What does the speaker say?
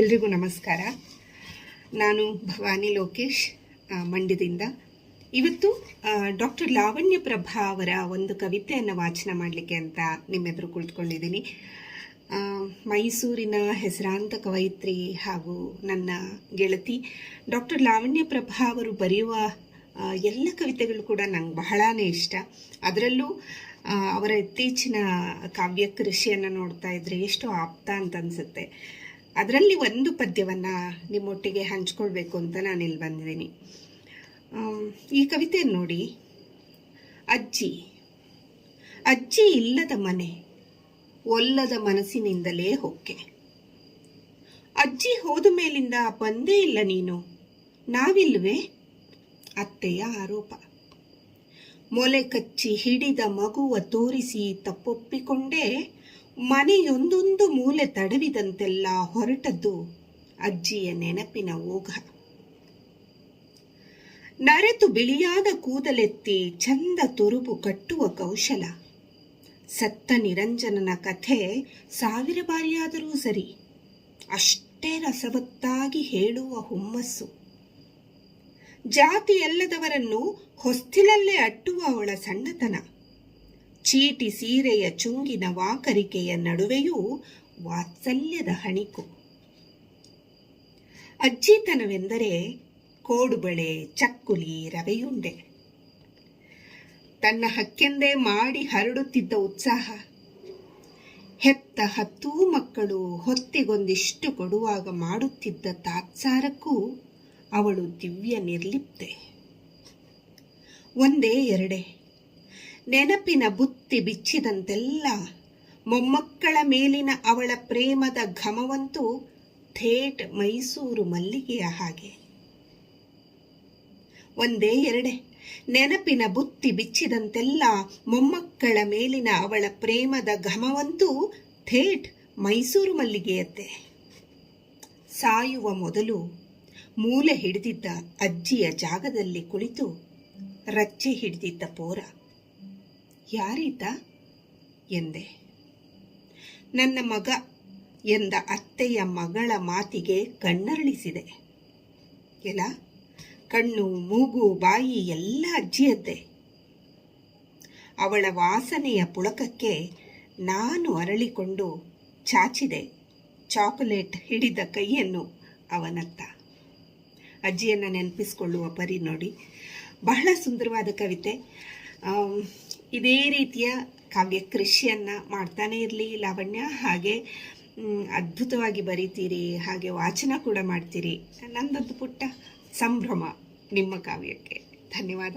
ಎಲ್ರಿಗೂ ನಮಸ್ಕಾರ. ನಾನು ಭವಾನಿ ಲೋಕೇಶ್ ಮಂಡ್ಯದಿಂದ. ಇವತ್ತು ಡಾಕ್ಟರ್ ಲಾವಣ್ಯ ಪ್ರಭಾ ಅವರ ಒಂದು ಕವಿತೆಯನ್ನು ವಾಚನ ಮಾಡಲಿಕ್ಕೆ ಅಂತ ನಿಮ್ಮೆದುರು ಕುಳಿತುಕೊಂಡಿದ್ದೀನಿ. ಮೈಸೂರಿನ ಹೆಸರಾಂತ ಕವಯಿತ್ರಿ ಹಾಗೂ ನನ್ನ ಗೆಳತಿ ಡಾಕ್ಟರ್ ಲಾವಣ್ಯ ಪ್ರಭಾ ಅವರು ಬರೆಯುವ ಎಲ್ಲ ಕವಿತೆಗಳು ಕೂಡ ನಂಗೆ ಬಹಳಾನೇ ಇಷ್ಟ. ಅದರಲ್ಲೂ ಅವರ ಇತ್ತೀಚಿನ ಕಾವ್ಯ ಕೃಷಿಯನ್ನು ನೋಡ್ತಾ ಇದ್ರೆ ಎಷ್ಟು ಆಪ್ತ ಅಂತ ಅನ್ಸುತ್ತೆ. ಅದರಲ್ಲಿ ಒಂದು ಪದ್ಯವನ್ನು ನಿಮ್ಮೊಟ್ಟಿಗೆ ಹಂಚ್ಕೊಳ್ಬೇಕು ಅಂತ ನಾನು ಇಲ್ಲಿ ಬಂದಿದ್ದೀನಿ ಈ ಕವಿತೆಯನ್ನು ನೋಡಿ. ಅಜ್ಜಿ ಅಜ್ಜಿ ಇಲ್ಲದ ಮನೆ, ಒಲ್ಲದ ಮನಸ್ಸಿನಿಂದಲೇ ಹೊಕ್ಕೆ. ಅಜ್ಜಿ ಹೋದ ಮೇಲಿಂದ ಬಂದೇ ಇಲ್ಲ ನೀನು, ನಾವಿಲ್ವೇ? ಅತ್ತೆಯ ಆರೋಪ. ಮೊಲೆ ಕಚ್ಚಿ ಹಿಡಿದ ಮಗುವ ತೋರಿಸಿ ತಪ್ಪೊಪ್ಪಿಕೊಂಡೇ ಮನೆಯೊಂದೊಂದು ಮೂಲೆ ತಡವಿದಂತೆಲ್ಲ ಹೊರಟದ್ದು ಅಜ್ಜಿಯ ನೆನಪಿನ ಓಘ ನರೆತು ಬಿಳಿಯಾದ ಕೂದಲೆತ್ತಿ ಚಂದ ತುರುಬು ಕಟ್ಟುವ ಕೌಶಲ. ಸತ್ತ ನಿರಂಜನನ ಕಥೆ ಸಾವಿರ ಬಾರಿಯಾದರೂ ಸರಿ, ಅಷ್ಟೇ ರಸವತ್ತಾಗಿ ಹೇಳುವ ಹುಮ್ಮಸ್ಸು. ಜಾತಿಯಲ್ಲದವರನ್ನು ಹೊಸ್ತಿಲಲ್ಲೇ ಅಟ್ಟುವ ಅವಳ ಸಣ್ಣತನ. ಚೀಟಿ ಸೀರೆಯ ಚುಂಗಿನ ವಾಕರಿಕೆಯ ನಡುವೆಯೂ ವಾತ್ಸಲ್ಯದ ಹಣಿಕು. ಅಜ್ಜಿತನವೆಂದರೆ ಕೋಡುಬಳೆ, ಚಕ್ಕುಲಿ, ರವೆಯುಂಡೆ. ತನ್ನ ಹಕ್ಕೆಂದೇ ಮಾಡಿ ಹರಡುತ್ತಿದ್ದ ಉತ್ಸಾಹ. ಹೆತ್ತ ಹತ್ತೂ ಮಕ್ಕಳು ಹೊತ್ತಿಗೊಂದಿಷ್ಟು ಕೊಡುವಾಗ ಮಾಡುತ್ತಿದ್ದ ತಾತ್ಸಾರಕ್ಕೂ ಅವಳು ದಿವ್ಯ ನಿರ್ಲಿಪ್ತೆ. ಒಂದೇ ಎರಡೆ. ನೆನಪಿನ ಬುತ್ತಿ ಬಿಚ್ಚಿದಂತೆಲ್ಲ ಮೊಮ್ಮಕ್ಕಳ ಮೇಲಿನ ಅವಳ ಪ್ರೇಮದ ಘಮವಂತೂ ಥೇಟ್ ಮೈಸೂರು ಮಲ್ಲಿಗೆಯ ಹಾಗೆ. ಒಂದೇ ಎರಡೆ, ನೆನಪಿನ ಬುತ್ತಿ ಬಿಚ್ಚಿದಂತೆಲ್ಲ ಮೊಮ್ಮಕ್ಕಳ ಮೇಲಿನ ಅವಳ ಪ್ರೇಮದ ಘಮವಂತೂ ಥೇಟ್ ಮೈಸೂರು ಮಲ್ಲಿಗೆಯದ್ದೆ. ಸಾಯುವ ಮೊದಲು ಮೂಲೆ ಹಿಡಿದಿದ್ದ ಅಜ್ಜಿಯ ಜಾಗದಲ್ಲಿ ಕುಳಿತು ರಚ್ಚೆ ಹಿಡಿದಿದ್ದ ಪೋರ. ಯಾರೀತ ಎಂದೆ. ನನ್ನ ಮಗ ಎಂದ ಅತ್ತೆಯ ಮಗಳ ಮಾತಿಗೆ ಕಣ್ಣರಳಿಸಿದೆ. ಎಲ್ಲ ಕಣ್ಣು, ಮೂಗು, ಬಾಯಿ ಎಲ್ಲ ಅಜ್ಜಿಯದ್ದೆ. ಅವಳ ವಾಸನೆಯ ಪುಳಕಕ್ಕೆ ನಾನು ಅರಳಿಕೊಂಡು ಚಾಚಿದೆ, ಚಾಕೊಲೇಟ್ ಹಿಡಿದ ಕೈಯನ್ನು ಅವನತ್ತ. ಅಜ್ಜಿಯನ್ನು ನೆನಪಿಸಿಕೊಳ್ಳುವ ಪರಿ ನೋಡಿ. ಬಹಳ ಸುಂದರವಾದ ಕವಿತೆ. ಇದೇ ರೀತಿಯ ಕಾವ್ಯ ಕೃಷಿಯನ್ನು ಮಾಡ್ತಾನೆ ಇರಲಿ ಲಾವಣ್ಯ. ಹಾಗೆ ಅದ್ಭುತವಾಗಿ ಬರೀತೀರಿ, ಹಾಗೆ ವಾಚನ ಕೂಡ ಮಾಡ್ತೀರಿ. ನಂದೊಂದು ಪುಟ್ಟ ಸಂಭ್ರಮ ನಿಮ್ಮ ಕಾವ್ಯಕ್ಕೆ. ಧನ್ಯವಾದ.